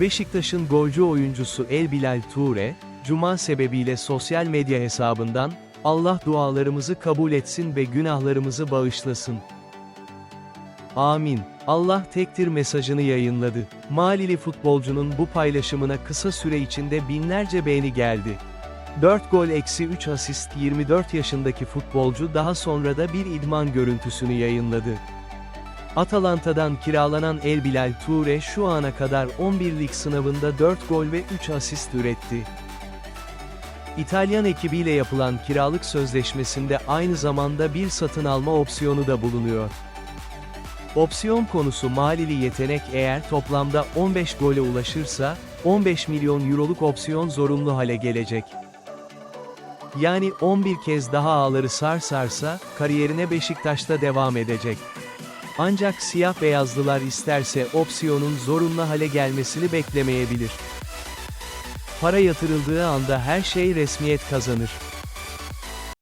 Beşiktaş'ın golcü oyuncusu El Bilal Toure, Cuma sebebiyle sosyal medya hesabından, Allah dualarımızı kabul etsin ve günahlarımızı bağışlasın. Amin. Allah tektir mesajını yayınladı. Malili futbolcunun bu paylaşımına kısa süre içinde binlerce beğeni geldi. 4 gol eksi 3 asist 24 yaşındaki futbolcu daha sonra da bir idman görüntüsünü yayınladı. Atalanta'dan kiralanan El Bilal Toure şu ana kadar 11 lig sınavında 4 gol ve 3 asist üretti. İtalyan ekibiyle yapılan kiralık sözleşmesinde aynı zamanda bir satın alma opsiyonu da bulunuyor. Opsiyon konusu Malili yetenek eğer toplamda 15 gole ulaşırsa, 15 milyon euroluk opsiyon zorunlu hale gelecek. Yani 11 kez daha ağları sarsarsa, kariyerine Beşiktaş'ta devam edecek. Ancak siyah beyazlılar isterse opsiyonun zorunlu hale gelmesini beklemeyebilir. Para yatırıldığı anda her şey resmiyet kazanır.